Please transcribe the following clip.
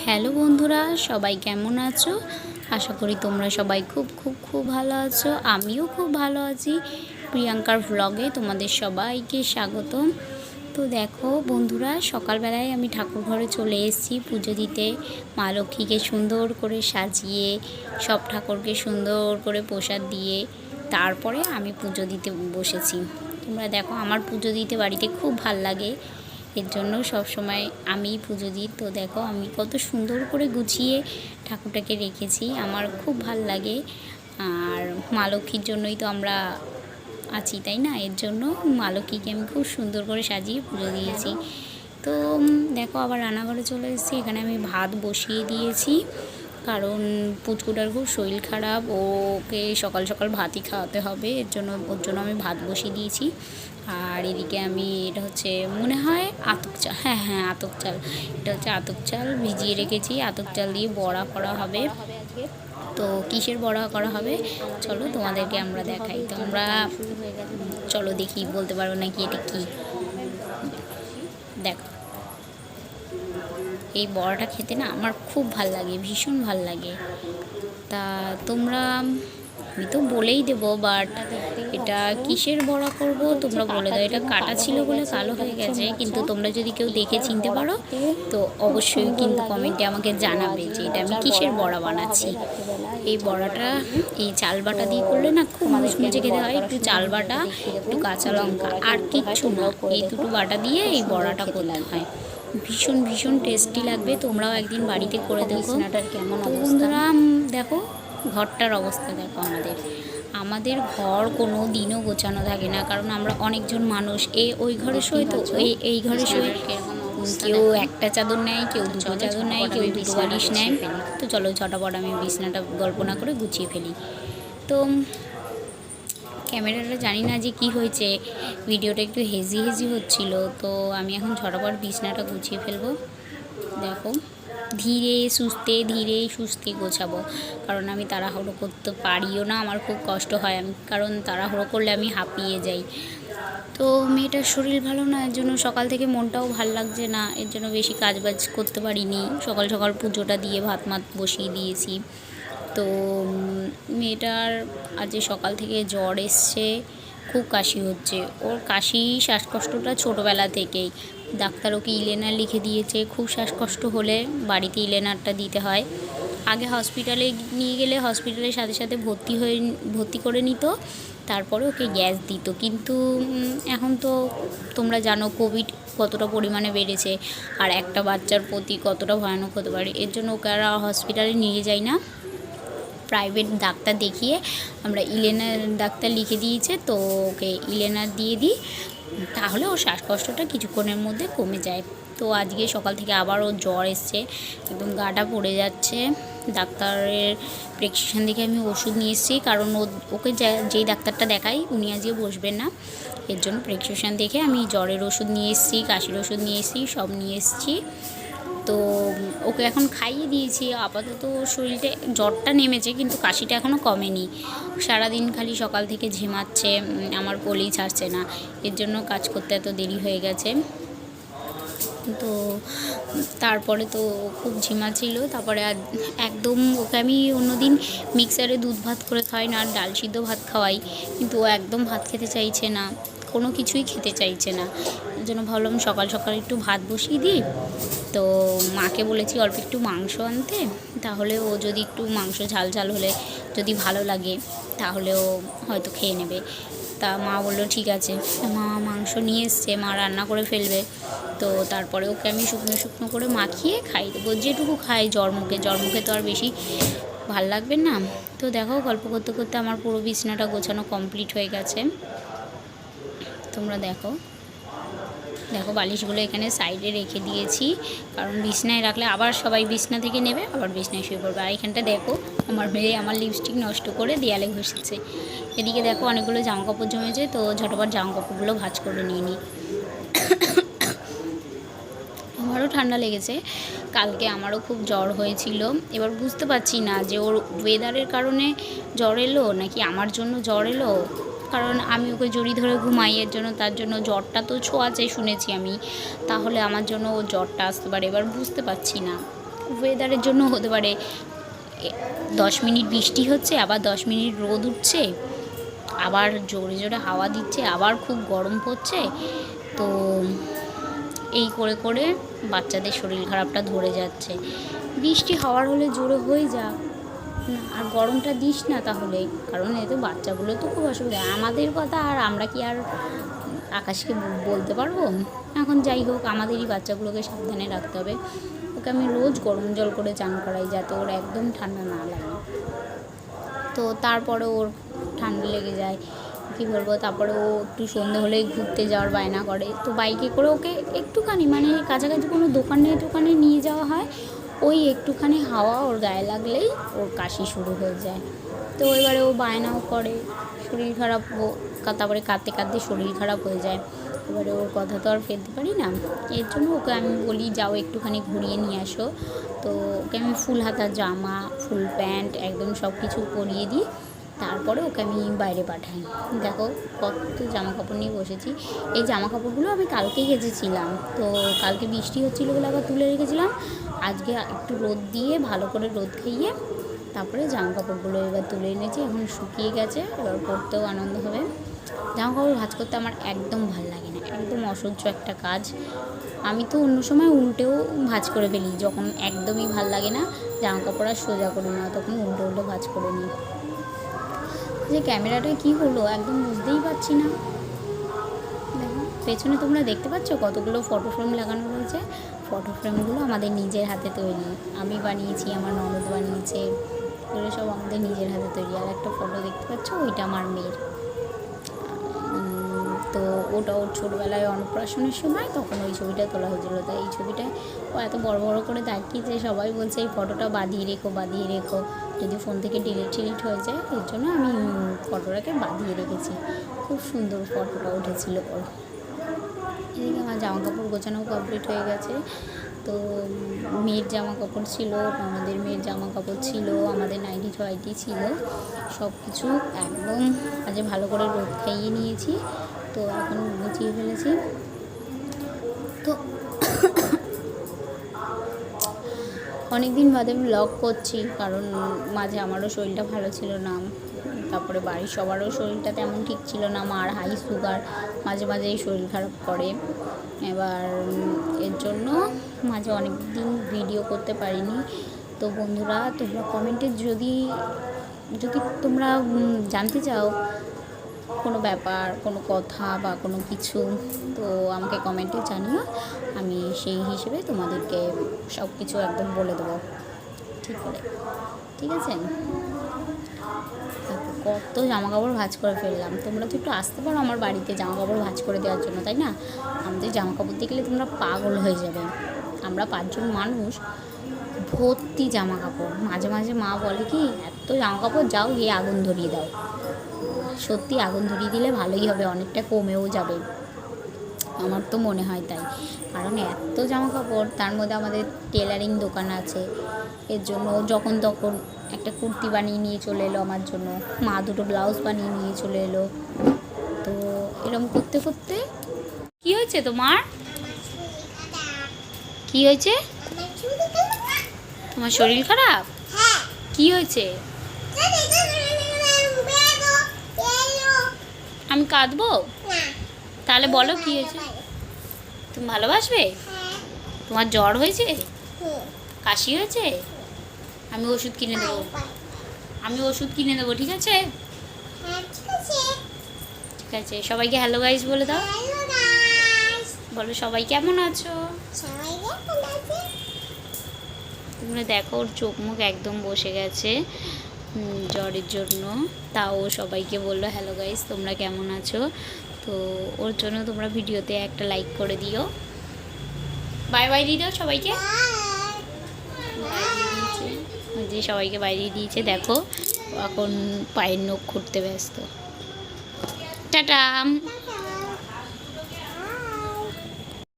Hello বন্ধুরা, সবাই কেমন আছো? আশা করি তোমরা সবাই খুব খুব খুব ভালো আছো। আমিও খুব ভালো আছি। প্রিয়াঙ্কার ভ্লগে তোমাদের সবাইকে স্বাগতম। তো দেখো বন্ধুরা, সকালবেলায় আমি ঠাকুর ঘরে চলে এসেছি পুজো দিতে। মা লক্ষ্মীকে সুন্দর করে সাজিয়ে, সব ঠাকুরকে সুন্দর করে প্রসাদ দিয়ে তারপরে আমি পুজো দিতে বসেছি। তোমরা দেখো, আমার পুজো দিতে বাড়িতে খুব ভালো লাগে। এর জন্য সব সময় আমিই পুজো দিই। তো দেখো, আমি কত সুন্দর করে গুছিয়ে ঠাকুরটাকে রেখেছি। আমার খুব ভালো লাগে। আর মা লক্ষ্মীর জন্যই তো আমরা আছি, তাই না? এর জন্য মা লক্ষ্মীকে আমি খুব সুন্দর করে সাজিয়ে পুজো দিয়েছি। তো দেখো, আবার রান্নাঘরে চলে এসেছি। এখানে আমি ভাত বসিয়ে দিয়েছি। কারণ পুচকুটার খুব শরীর খারাপ। ওকে সকাল সকাল ভাতই খাওয়াতে হবে। এর জন্য, ওর জন্য আমি ভাত বসিয়ে দিয়েছি। আর এদিকে আমি, এটা হচ্ছে মনে হয় আতক চাল। হ্যাঁ হ্যাঁ আতক চাল। এটা হচ্ছে আতক চাল। ভিজিয়ে রেখেছি। আতক চাল দিয়ে বড়া করা হবে। তো কিসের বড়া করা হবে? চলো তোমাদেরকে আমরা দেখাই। তোমরা চলো দেখি, বলতে পারো নাকি এটা কি? দেখো। এই বড়াটা খেতে না আমার খুব ভালো লাগে, ভীষণ ভালো লাগে। তা তোমরা আমি তো বলেই দেবো বাট এটা কিসের বড়া করব? তোমরা বলে দাও, এটা কাটা ছিল বলে কালো হয়ে গেছে, কিন্তু তোমরা যদি কেউ দেখে চিনতে পারো, তো অবশ্যই কিন্তু কমেন্টে আমাকে জানাবে যে এটা আমি কিসের বড়া বানাচ্ছি। এই বড়াটা, এই চাল বাটা দিয়ে করলে না খুব মুচমুচে খেতে হয়, একটু চাল বাটা, একটু কাঁচা লঙ্কা, আর কিচ্ছু না, এই দুটো বাটা দিয়ে এই বড়াটা করতে হয়। ভীষণ ভীষণ টেস্টি লাগবে, তোমরাও একদিন বাড়িতে করে দেখো। কেমন বন্ধুরা দেখো ঘরটার অবস্থা দেখো আমাদের। আমাদের ঘর কোনো দিনও গোছানো থাকে না কারণ আমরা অনেকজন মানুষ। এ ওই ঘরে শোয় তো? এই এই ঘরে শোয়? কেউ একটা চাদর নেয় কেউ দুটো চাদর নেয় কেউ দুটো বালিশ নেয়। তো চলো ছটাপট আমি বিছনাটা গল্প না করে গুছিয়ে ফেলি। তো ক্যামেরাটা জানি না যে কি হয়েছে ভিডিওটা একটু হেজি হেজি হচ্ছিল তো আমি এখন ঝটাপট বিছনাটা গুছিয়ে ফেলব। দেখো। ধীরে সুস্থে ধীরে সুস্থে গোছাবো। কারণ আমি তাড়াহুড়ো করতে পারিও না, আমার খুব কষ্ট হয় আমি, কারণ তাড়াহুড়ো করলে আমি হাঁপিয়ে যাই। তো মেয়েটার শরীর ভালো না, এর জন্য সকাল থেকে মনটাও ভালো লাগছে না, এর জন্য বেশি কাজ বাজ করতে পারিনি। সকাল সকাল পুজোটা দিয়ে ভাত মাত বসিয়ে দিয়েছি। তো মেয়েটার আজ সকাল থেকে জ্বর এসছে, খুব কাশি হচ্ছে। ওর কাশি, শ্বাসকষ্টটা ছোটোবেলা থেকেই। ডাক্তার ওকে ইলেনার লিখে দিয়েছে। খুব শ্বাসকষ্ট হলে বাড়িতে ইলেনারটা দিতে হয়। আগে হসপিটালে নিয়ে গেলে হসপিটালের সাথে সাথে ভর্তি হয়ে, ভর্তি করে নিত। তারপরে ওকে গ্যাস দিত। কিন্তু এখন তো তোমরা জানো কোভিড কতটা পরিমাণে বেড়েছে। আর একটা বাচ্চার প্রতি কতটা ভয়ানক হতে পারে। এর জন্য ওকে আর হসপিটালে নিয়ে যাই না। প্রাইভেট ডাক্তার দেখিয়ে আমরা ইলেনার ডাক্তার লিখে দিয়েছে। তো ওকে ইলেনার দিয়ে দিই। তাহলে ওর শ্বাসকষ্টটা কিছুক্ষণের মধ্যে কমে যায়। তো আজকে সকাল থেকে আবার ওর জ্বর এসছে, একদম গাটা পড়ে যাচ্ছে। ডাক্তারের প্রেসক্রিপশান দেখে আমি ওষুধ নিয়ে এসেছি, কারণ ওকে যেই ডাক্তারটা দেখাই উনি আজকে বসবেন না। এর জন্য প্রেসক্রিপশান দেখে আমি জ্বরের ওষুধ নিয়ে এসেছি, কাশির ওষুধ নিয়ে এসেছি, সব নিয়ে এসেছি। তো ওকে এখন খাইয়ে দিয়েছি, আপাতত শরীরটা জ্বরটা নেমেছে কিন্তু কাশিটা এখনও কমেনি। সারাদিন খালি সকাল থেকে ঝিমাচ্ছে আমার কোলেই ছাড়ছে না। এর জন্য কাজ করতে এত দেরি হয়ে গেছে। তো তারপরে তো খুব ঝিমা ছিল তারপরে একদম ওকে আমি অন্যদিন মিক্সারে দুধ ভাত করে খাওয়াই না, আর ডাল সিদ্ধ ভাত খাওয়াই। কিন্তু ও একদম ভাত খেতে চাইছে না, কোনো কিছুই খেতে চাইছে না। জন্য ভাবলাম সকাল সকাল একটু ভাত বসিয়ে দিই। তো মাকে বলেছি অল্প একটু মাংস আনতে, তাহলে ও যদি একটু মাংস ঝাল ঝাল হলে যদি ভালো লাগে, তাহলে ও হয়তো খেয়ে নেবে। তা মা বলল, ঠিক আছে। মা মাংস নিয়ে এসছে, মা রান্না করে ফেলবে। তো তারপরে ওকে আমি শুকনো শুকনো করে মাখিয়ে খাই দেবো। যেটুকু খাই জ্বর মুখে জ্বর মুখে তো আর বেশি ভালো লাগবে না। তো দেখো, গল্প করতে করতে আমার পুরো বিছনাটা গোছানো কমপ্লিট হয়ে গেছে। তোমরা দেখো। দেখো বালিশগুলো এখানে সাইডে রেখে দিয়েছি। কারণ বিছনায় রাখলে আবার সবাই বিছনা থেকে নেবে, আবার বিছনায় শুয়ে পড়বে। আর এখানটা দেখো, আমার মেয়ে আমার লিপস্টিক নষ্ট করে দেয়ালে ঘষেছে। এদিকে দেখো অনেকগুলো জামা কাপড় জমেছে, তো ঝটপট জামা কাপড়গুলো ভাঁজ করে নিয়ে নিই আমারও ঠান্ডা লেগেছে। কালকে আমারও খুব জ্বর হয়েছিল। এবার বুঝতে পারছি না যে ওর ওয়েদারের কারণে জ্বর এলো নাকি আমার জন্য জ্বর এলো? কারণ আমি ওকে জড়ি ধরে ঘুমাই, এর জন্য তার জন্য জ্বরটা তো ছোঁয়াচে শুনেছি আমি। তাহলে আমার জন্য ও জ্বরটা আসতে পারে, এবার বুঝতে পারছি না। ওয়েদারের জন্য হতে পারে দশ মিনিট বৃষ্টি হচ্ছে, আবার দশ মিনিট রোদ উঠছে, আবার জোরে জোরে হাওয়া দিচ্ছে, আবার খুব গরম পড়ছে। তো এই করে করে বাচ্চাদের শরীর খারাপটা ধরে যাচ্ছে। বৃষ্টি হওয়ার হলে জোরে হয়ে না, আর গরমটা দিস না তাহলে কারণ এতে বাচ্চাগুলো তো খুব অসুবিধা। আমাদের কথা আর আমরা কি আর আকাশকে বলতে পারব? এখন যাই হোক আমাদেরই বাচ্চাগুলোকে সাবধানে রাখতে হবে। ওকে আমি রোজ গরম জল করে চান করাই যাতে ওর একদম ঠান্ডা না লাগে। তো তারপরে ওর ঠান্ডা লেগে যায়। কী বলব, তারপরে ও একটু সন্ধে হলেই ঘুরতে যাওয়ার বায়না করে। তো বাইকে করে ওকে একটুখানি মানে কাছাকাছি কোনো দোকানে টোকানে নিয়ে যাওয়া হয়। ওই একটুখানি হাওয়া ওর গায়ে লাগলেই ওর কাশি শুরু হয়ে যায়। তো এবারে ও বায়নাও করে, শরীর খারাপ তারপরে কাঁদতে কাঁদতে শরীর খারাপ হয়ে যায়। এবারে ওর কথা তো আর ফেলতে পারি না। এর জন্য ওকে আমি বলি, যাও একটুখানি ঘুরিয়ে নিয়ে আসো। তো ওকে আমি ফুল হাতা জামা, ফুল প্যান্ট, একদম সব কিছু পরিয়ে দিই। তারপরে ওকে আমি বাইরে পাঠাই। দেখো কত জামা কাপড় নিয়ে বসেছি। এই জামা কাপড়গুলো আমি কালকে কেচেছিলাম। তো কালকে বৃষ্টি হচ্ছিল বলে আবার তুলে রেখেছিলাম। আজকে একটু রোদ দিয়ে ভালো করে রোদ খাইয়ে তারপরে জামা কাপড়গুলো এবার তুলে এনেছি। এখন শুকিয়ে গেছে, এবার পরতেও আনন্দ হবে। জামা কাপড় ভাজ করতে আমার একদম ভালো লাগে না। একদম অসহ্য একটা কাজ। আমি তো অন্য সময় উল্টেও ভাঁজ করে ফেলি। যখন একদমই ভালো লাগে না জামা কাপড় আর সোজা করি না, তখন উল্টো উল্টো ভাঁজ করে নিই। যে ক্যামেরাটা কি হলো, একদম বুঝতেই পারছি না। দেখো, পেছনে তোমরা দেখতে পাচ্ছ কতগুলো ফটো ফ্রেম লাগানো রয়েছে? ফটো ফ্রেমগুলো আমাদের নিজের হাতে তৈরি। আমি বানিয়েছি, আমার ননদ বানিয়েছে, এগুলো সব আমাদের নিজের হাতে তৈরি। আর একটা ফটো দেখতে পাচ্ছ, ওইটা আমার মেয়ের। তো ওটা ওর ছোটোবেলায় অন্নপ্রাশনের সময় তখন ওই ছবিটা তোলা হয়েছিল। তাই এই ছবিটায় ও এত বড় বড় করে তাকিয়েছে সবাই বলছে, এই ফটোটা বাঁধিয়ে রেখো বাঁধিয়ে রেখো। যদি ফোন থেকে ডিলিট টিলিট হয়ে যায়, এর জন্য আমি ফটোটাকে বাঁধিয়ে রেখেছি। খুব সুন্দর ফটোটা উঠেছিল ওর। এদিকে আমার জামা কাপড় গোছানো কমপ্লিট হয়ে গেছে। তো মেয়ের জামা কাপড় ছিল, আমাদের মেয়ের জামা কাপড় ছিল, আমাদের নাইটি ঠাইটি ছিল সব কিছু একদম আজকে ভালো করে রোদ খাইয়ে নিয়েছি। তো এখন গুছিয়ে ফেলেছি। তো অনেক দিন বাদে ব্লগ করছি, কারণ মাঝে আমারও শরীরটা ভালো ছিল না। তারপরে বাড়ির সবারও শরীরটা তেমন ঠিক ছিল না, মার হাই সুগার মাঝে মাঝেই শরীর খারাপ করে। এবার এর জন্য মাঝে অনেক দিন ভিডিও করতে পারিনি। তো বন্ধুরা, তোমরা কমেন্টে যদি যদি তোমরা জানতে চাও কোনো ব্যাপার, কোনো কথা বা কোনো কিছু, তো আমাকে কমেন্টে জানিও। আমি সেই হিসেবে তোমাদেরকে সব কিছু একদম বলে দেবো। ঠিক করে। ঠিক আছে? কত জামা কাপড় ভাঁজ করে ফেললাম। তোমরা তো একটু আসতে পারো আমার বাড়িতে জামা কাপড় ভাঁজ করে দেওয়ার জন্য, তাই না? আমাদের জামা কাপড় দেখলে তোমরা পাগল হয়ে যাবে। আমরা পাঁচজন মানুষ, ভর্তি জামা কাপড় মাঝে মাঝে মা বলে কি, এত জামা কাপড় যাও গিয়ে আগুন ধরিয়ে দাও। সত্যি আগুন ধরিয়ে দিলে ভালোই হবে অনেকটা কমেও যাবে। আমার তো মনে হয় তাই। কারণ এত জামা কাপড় তার মধ্যে আমাদের টেলারিং দোকান আছে। এর জন্য যখন তখন একটা কুর্তি বানিয়ে নিয়ে চলে এলো আমার জন্য মা দুটো ব্লাউজ বানিয়ে নিয়ে চলে এলো। তো এরকম করতে করতে কি হয়েছে তোমার? কি হয়েছে? তোমার শরীর খারাপ? কি হয়েছে? আমি কাঁদবো? তাহলে বলো কি হয়েছে? তুমি ভালোবাসবে? তোমার জ্বর হয়েছে? কাশি হয়েছে? আমি ওষুধ কিনে দেবো। আমি ওষুধ কিনে দেবো ঠিক আছে? ঠিক আছে সবাইকে হ্যালো গাইস বলে দাও। বলো সবাই কেমন আছো? তোমরা দেখো ওর চোখ মুখ একদম বসে গেছে। জ্বরের জন্য। তাও সবাইকে বলল হ্যালো গাইস তোমরা কেমন আছো? তো ওর জন্য তোমরা ভিডিওতে একটা লাইক করে দিও। বাই বাই দিয়ে দাও সবাইকে যে সবাইকে বাইরে দিয়েছে, দেখো। এখন পায়ের নখ খুঁড়তে ব্যস্ত। টাটা।